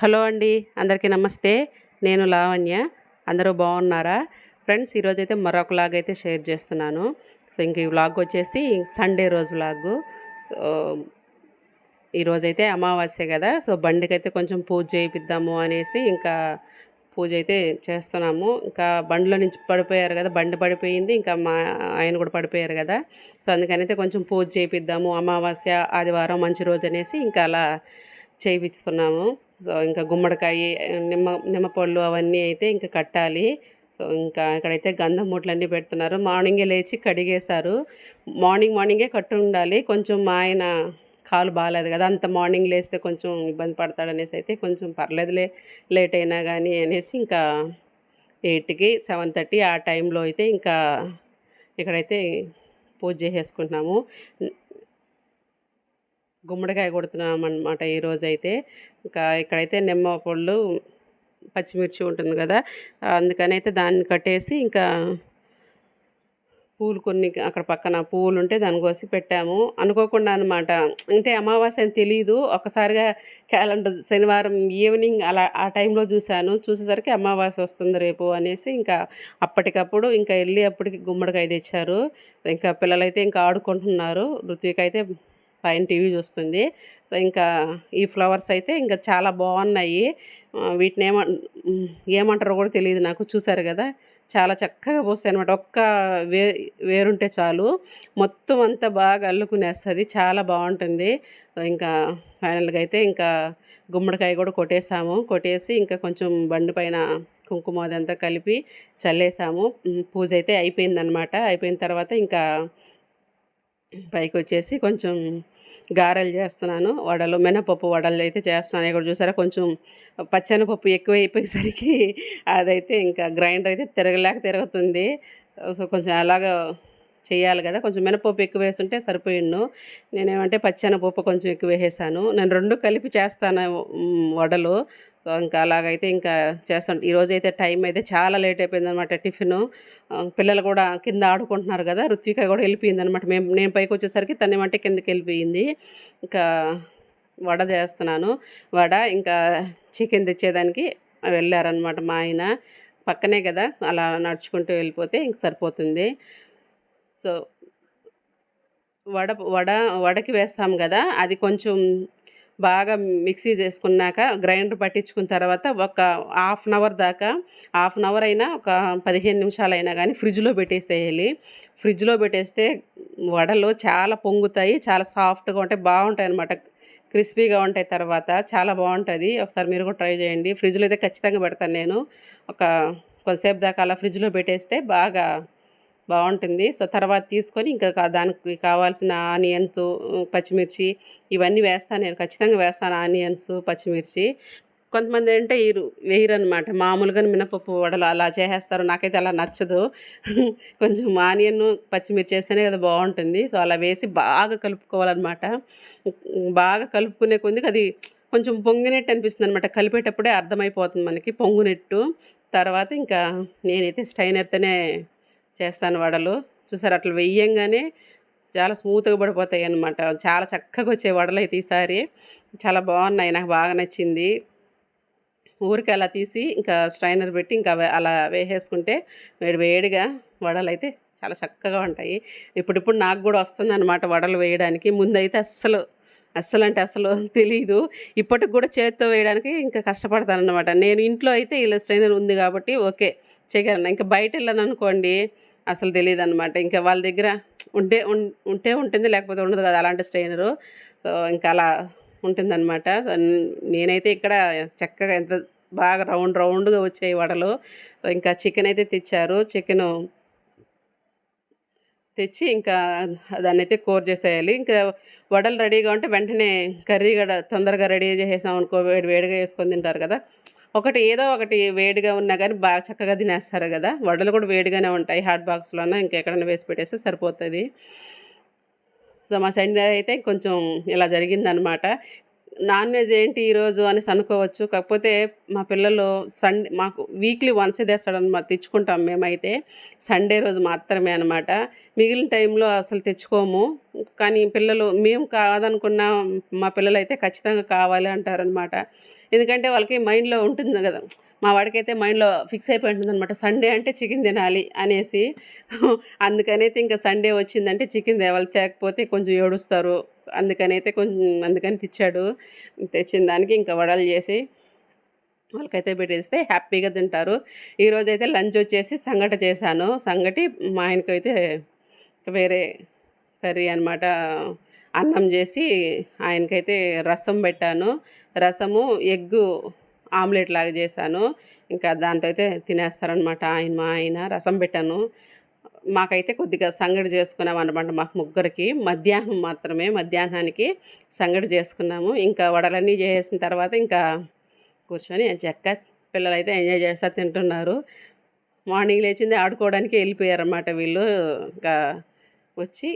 Hello అండి అందరికీ నమస్తే. నేను లావణ్య. అందరూ బాగున్నారా? ఫ్రెండ్స్ ఈరోజైతే మరొక వ్లాగ్ అయితే షేర్ చేస్తున్నాను. సో ఇంక ఈ వ్లాగ్ వచ్చేసి సండే రోజు వ్లాగ్ ఈరోజైతే అమావాస్య కదా సో బండికైతే కొంచెం పూజ చేయిద్దాము అనేసి ఇంకా పూజ అయితే చేస్తున్నాము. ఇంకా బండిలో నుంచి పడిపోయారు కదా బండి పడిపోయింది. ఇంకా మా ఆయన కూడా పడిపోయారు కదా సో అందుకని అయితే కొంచెం పూజ చేయిద్దాము అమావాస్య ఆదివారం మంచి రోజు అనేసి ఇంకా అలా చేయిస్తున్నాము సో ఇంకా గుమ్మడికాయ నిమ్మ నిమ్మపళ్ళు అవన్నీ అయితే ఇంకా కట్టాలి. సో ఇంకా ఇక్కడైతే గంధం మూటలన్నీ పెడుతున్నారు. మార్నింగే లేచి కడిగేశారు. మార్నింగ్ మార్నింగే కట్టు ఉండాలి కొంచెం మా ఆయన కాలు బాగాలేదు కదా అంత మార్నింగ్ లేస్తే కొంచెం ఇబ్బంది పడతాడనేసి అయితే కొంచెం పర్లేదులే లేట్ అయినా కానీ అనేసి ఇంకా ఎయిట్కి సెవెన్ థర్టీ ఆ టైంలో అయితే ఇంకా ఇక్కడైతే పూజ చేసేసుకుంటున్నాము. గుమ్మడికాయ కొడుతున్నాం అనమాట ఈరోజు అయితే ఇంకా ఇక్కడైతే నిమ్మ పళ్ళు పచ్చిమిర్చి ఉంటుంది కదా అందుకని అయితే దాన్ని కట్టేసి ఇంకా పూలు కొన్ని అక్కడ పక్కన పువ్వులు ఉంటే దాని కోసి పెట్టాము. అనుకోకుండా అనమాట అంటే అమావాస్య అని తెలియదు ఒకసారిగా క్యాలెండర్ శనివారం ఈవినింగ్ అలా ఆ టైంలో చూశాను. చూసేసరికి అమావాస్య వస్తుంది రేపు అనేసి ఇంకా అప్పటికప్పుడు ఇంకా వెళ్ళి అప్పటికి గుమ్మడికాయ తెచ్చారు. ఇంకా పిల్లలైతే ఇంకా ఆడుకుంటున్నారు. ఋత్విక్ అయితే పైన టీవీ చూస్తుంది. సో ఇంకా ఈ ఫ్లవర్స్ అయితే ఇంకా చాలా బాగున్నాయి. వీటిని ఏమ ఏమంటారో కూడా తెలియదు నాకు. చూసారు కదా? చాలా చక్కగా పోస్తాయి అనమాట ఒక్క వే వేరుంటే చాలు. మొత్తం అంతా బాగా అల్లుకునేస్తుంది. చాలా బాగుంటుంది. ఇంకా ఫైనల్గా అయితే ఇంకా గుమ్మడికాయ కూడా కొట్టేసాము. కొట్టేసి ఇంకా కొంచెం బండి పైన కుంకుమ అదంతా కలిపి చల్లేసాము. పూజ అయితే అయిపోయిందనమాట అయిపోయిన తర్వాత ఇంకా పైకి వచ్చేసి కొంచెం గారెలు చేస్తున్నాను వడలు మినపప్పు వడలు అయితే చేస్తున్నాను. ఇక్కడ చూసారా? కొంచెం పచ్చనిపప్పు ఎక్కువ అయిపోయేసరికి అదైతే ఇంకా గ్రైండర్ అయితే తిరగలేక తిరుగుతుంది. సో కొంచెం అలాగా చేయాలి కదా? కొంచెం మినపప్పు ఎక్కువ వేసుంటే సరిపోయిండు. నేనేమంటే పచ్చెనపప్పు కొంచెం ఎక్కువ వేసేసాను. నేను రెండు కలిపి చేస్తాను వడలు. సో ఇంకా అలాగైతే ఇంకా చేస్తాం. ఈరోజు అయితే టైం అయితే చాలా లేట్ అయిపోయింది అనమాట టిఫిన్ పిల్లలు కూడా కింద ఆడుకుంటున్నారు కదా రుత్విక కూడా వెళ్ళిపోయింది అనమాట మేము నేను పైకి వచ్చేసరికి తనేమంటే కిందకి వెళ్ళిపోయింది. ఇంకా వడ చేస్తున్నాను. వడ ఇంకా చికెన్ తెచ్చేదానికి వెళ్ళారనమాట మా ఆయన. పక్కనే కదా అలా నడుచుకుంటూ వెళ్ళిపోతే ఇంక సరిపోతుంది. సో వడ వడ వడకి వేస్తాం కదా అది కొంచెం బాగా మిక్సీ చేసుకున్నాక గ్రైండర్ పట్టించుకున్న తర్వాత ఒక హాఫ్ అన్ అవర్ దాకా హాఫ్ అన్ అవర్ అయినా ఒక పదిహేను నిమిషాలైనా కానీ ఫ్రిడ్జ్లో పెట్టేసేయాలి. ఫ్రిడ్జ్లో పెట్టేస్తే వడలు చాలా పొంగుతాయి చాలా సాఫ్ట్గా ఉంటాయి బాగుంటాయి అనమాట క్రిస్పీగా ఉంటాయి తర్వాత చాలా బాగుంటుంది. ఒకసారి మీరు కూడా ట్రై చేయండి. ఫ్రిడ్జ్లో అయితే ఖచ్చితంగా పెడతాను నేను. ఒక కొంతసేపు దాకా అలా ఫ్రిడ్జ్లో పెట్టేస్తే బాగా బాగుంటుంది సో తర్వాత తీసుకొని ఇంకా దానికి కావాల్సిన ఆనియన్స్ పచ్చిమిర్చి ఇవన్నీ వేస్తాను నేను. ఖచ్చితంగా వేస్తాను ఆనియన్స్ పచ్చిమిర్చి. కొంతమంది అంటే వేయరు వేయరనమాట మామూలుగా మినపప్పు వడలు అలా చేసేస్తారు. నాకైతే అలా నచ్చదు. కొంచెం ఆనియన్ పచ్చిమిర్చి వేస్తేనే కదా బాగుంటుంది సో అలా వేసి బాగా కలుపుకోవాలన్నమాట. బాగా కలుపుకునే కొద్దిగా అది కొంచెం పొంగినట్టు అనిపిస్తుంది అనమాట కలిపేటప్పుడే అర్థమైపోతుంది మనకి పొంగునెట్టు. తర్వాత ఇంకా నేనైతే స్టైనర్తోనే చేస్తాను వడలు. చూసారు? అట్లా వెయ్యంగానే చాలా స్మూత్గా పడిపోతాయి అనమాట చాలా చక్కగా వచ్చే వడలు అయితే ఈసారి చాలా బాగున్నాయి. నాకు బాగా నచ్చింది. ఊరికి అలా తీసి ఇంకా స్ట్రైనర్ పెట్టి ఇంకా అలా వేసేసుకుంటే వేడి వేడిగా వడలు అయితే చాలా చక్కగా ఉంటాయి. ఇప్పుడిప్పుడు నాకు కూడా వస్తుంది అనమాట వడలు వేయడానికి. ముందైతే అస్సలు అస్సలు అంటే అసలు తెలియదు ఇప్పటికి కూడా చేతితో వేయడానికి ఇంకా కష్టపడతాను అనమాట నేను ఇంట్లో అయితే ఇలా స్ట్రైనర్ ఉంది కాబట్టి ఓకే చేయగలను ఇంకా బయట వెళ్ళాను అనుకోండి అసలు తెలియదు అనమాట ఇంకా వాళ్ళ దగ్గర ఉంటే ఉంటే ఉంటుంది లేకపోతే ఉండదు కదా అలాంటి స్ట్రైనరు. సో ఇంకా అలా ఉంటుందన్నమాట. నేనైతే ఇక్కడ చక్కగా ఎంత బాగా రౌండ్ రౌండ్గా వచ్చాయి వడలు. ఇంకా చికెన్ అయితే తెచ్చారు. చికెను తెచ్చి ఇంకా దాన్ని అయితే కూర చేసేయాలి. ఇంకా వడలు రెడీగా ఉంటే వెంటనే కర్రీ కూడా తొందరగా రెడీ చేసేసాం అనుకో వేడి వేడిగా వేసుకొని తింటారు కదా. ఒకటి ఏదో ఒకటి వేడిగా ఉన్నా కానీ బాగా చక్కగా తినేస్తారు కదా. వడలు కూడా వేడిగానే ఉంటాయి హాట్ బాక్స్లోనే ఇంకెక్కడైనా వేసి పెట్టేస్తే సరిపోతుంది. సో మా సండే అయితే కొంచెం ఇలా జరిగిందనమాట నాన్ వెజ్ ఏంటి ఈరోజు అనేసి అనుకోవచ్చు కాకపోతే మా పిల్లలు సండే మాకు వీక్లీ వన్స్ తెస్తాడనమాట తెచ్చుకుంటాం మేమైతే. సండే రోజు మాత్రమే అనమాట మిగిలిన టైంలో అసలు తెచ్చుకోము. కానీ పిల్లలు మేము కాదనుకున్న మా పిల్లలు అయితే ఖచ్చితంగా కావాలి అంటారనమాట ఎందుకంటే వాళ్ళకి మైండ్లో ఉంటుంది కదా. మా వాడికైతే మైండ్లో ఫిక్స్ అయిపోయి ఉంటుంది అనమాట సండే అంటే చికెన్ తినాలి అనేసి. అందుకనైతే ఇంకా సండే వచ్చిందంటే చికెన్ తేవాలి. తేకపోతే కొంచెం ఏడుస్తారు. అందుకనైతే కొంచెం అందుకని తెచ్చాడు తెచ్చిన దానికి ఇంకా వడలు చేసి వాళ్ళకైతే పెట్టేస్తే హ్యాపీగా తింటారు. ఈరోజు అయితే లంచ్ వచ్చేసి సంగట చేశాను. సంగటి మా ఆయనకైతే వేరే కర్రీ అనమాట అన్నం చేసి ఆయనకైతే రసం పెట్టాను. రసము ఎగ్గు ఆమ్లెట్ లాగా చేశాను. ఇంకా దాంతో అయితే తినేస్తారనమాట ఆయన మా ఆయన. రసం పెట్టాను. మాకైతే కొద్దిగా సంగడి చేసుకున్నాం అనమాట మాకు ముగ్గురికి. మధ్యాహ్నం మాత్రమే మధ్యాహ్నానికి సంగడి చేసుకున్నాము. ఇంకా వడలన్నీ చేసిన తర్వాత ఇంకా కూర్చొని చెక్క పిల్లలు అయితే ఎంజాయ్ చేస్తా తింటున్నారు. మార్నింగ్ లేచింది ఆడుకోవడానికి వెళ్ళిపోయారన్నమాట వీళ్ళు. ఇంకా వచ్చి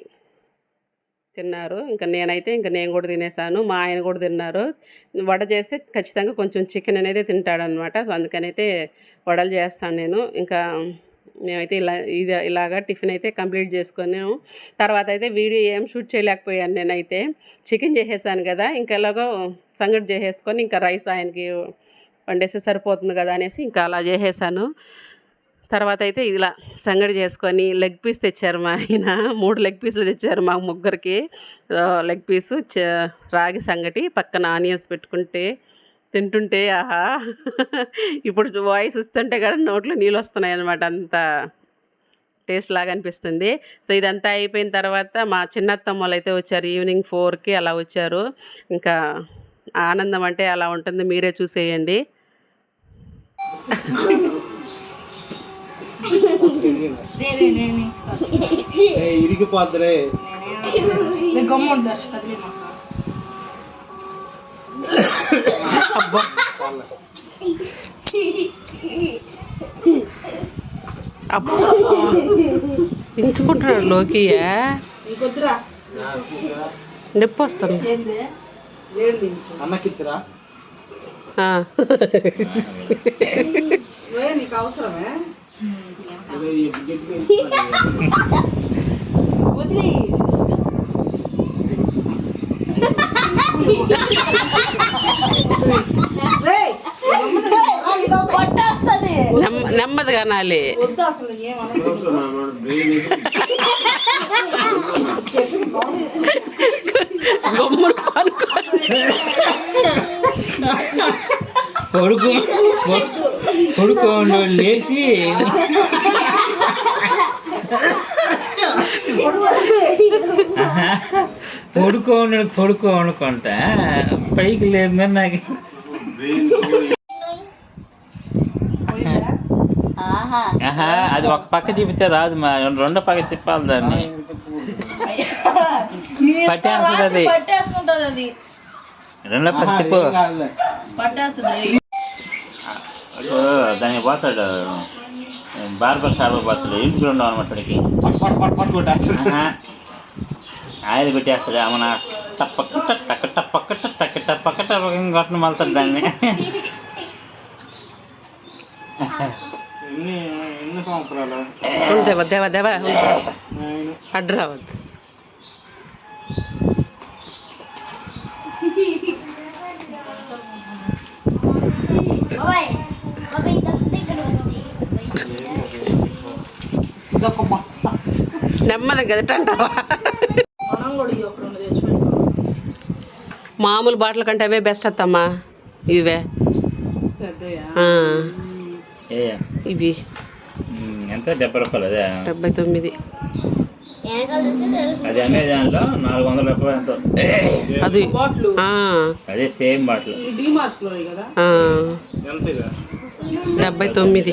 తిన్నారు. ఇంకా నేనైతే ఇంకా నేను కూడా తినేసాను. మా ఆయన కూడా తిన్నారు. వడ చేస్తే ఖచ్చితంగా కొంచెం చికెన్ అనేది తింటాడనమాట. సో అందుకనైతే వడలు చేస్తాను నేను. ఇంకా మేమైతే ఇలా ఇది ఇలాగా టిఫిన్ అయితే కంప్లీట్ చేసుకున్నాము తర్వాత అయితే వీడియో ఏం షూట్ చేయలేకపోయాను నేనైతే. చికెన్ చేసేసాను కదా ఇంకా ఎలాగో సంగటి చేసేసుకొని ఇంకా రైస్ ఆయనకి వండేస్తే సరిపోతుంది కదా అనేసి ఇంకా అలా చేసేసాను. తర్వాత అయితే ఇలా సంగడి చేసుకొని లెగ్ పీస్ తెచ్చారు మా ఆయన. మూడు లెగ్ పీసులు తెచ్చారు మా ముగ్గురికి. లెగ్ పీసు చ- రాగి సంగటి పక్కన ఆనియన్స్ పెట్టుకుంటే తింటుంటే ఆహా. ఇప్పుడు వాయిస్ వస్తుంటే కూడా నోట్లో నీళ్ళు వస్తున్నాయి అనమాట అంత టేస్ట్ లాగా అనిపిస్తుంది. సో ఇదంతా అయిపోయిన తర్వాత మా చిన్నత్తమ్మలు అయితే వచ్చారు. ఈవినింగ్ ఫోర్కి అలా వచ్చారు. ఇంకా ఆనందం అంటే అలా ఉంటుంది. మీరే చూసేయండి. ఇరిగిపోద్దురే దర్శ అబ్బా అబ్బా పెంచుకుంటున్నాడు లోకియా నొప్పి వస్తుంది అన్నకిచ్చరా అవసరమే వదిలి. పట్టేస్తుంది నెమ్మ- నెమ్మదిగా అనాలి వద్దు అసలు ఏమన్నా గమ్మున పనుకో. కొడుకు కొడుకోండు లేచి. కొడుకోండు కొడుకో అనుకుంటా పైకి లేదు మరి నాకు. ఆహా. అది ఒక పక్క తిప్పితే రాదు మా రెండో పక్క తిప్పాలి దాన్ని. పట్టేస్తుంది అది. రెండో పక్క తిప్పు. ఓ, దానికి పోతాడు. బార్బర్ షాప్ పోతాడు. ఇంటికి ఉండవు అనమాట. ఆయిల్ పెట్టేస్తాడు అమ్మన టప్పక్క టక్క టప్పక్క టక్క టప్పక్క టప్పక కొట్టను మళ్తాడు దాన్ని ఎన్ని ఎన్ని సంవత్సరాలు దేవా దేవా దేవా అడ్డు రావద్దు ఇదొక మస్తా నెమ్మది గదటంటావా మామూలు బాటిల్ కంటే అవే బెస్ట్ అత్తమ్మా. ఇవే. ఇవి. ఎంత? డెబ్బై రూపాయలు అదే? డెబ్బై తొమ్మిది. అది అమెజాన్లో నాలుగు వందల రూపాయలు ఎంతో. అది. బాట్లు. ఆ, అదే సేమ్ బాటిల్. డెబ్బై తొమ్మిది.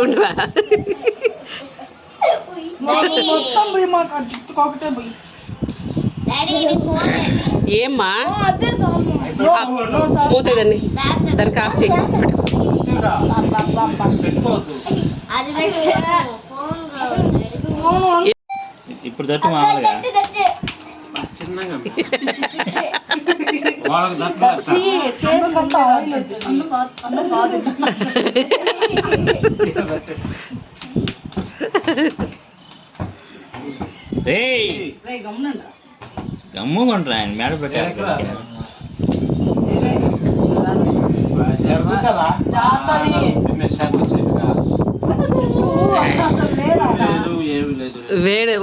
ఉండవా? మొత్తం పోయి మాకు ఒకటే పోయి. ఏమ్మా? అదే సాల్వ్ మూతదండి దానికి ఆఫ్ చేయి. ఇప్పుడు తట్టు మామూలుగా. రే గమ్ముకుంటారా ఆయన మేడ పెట్టారు. వేడి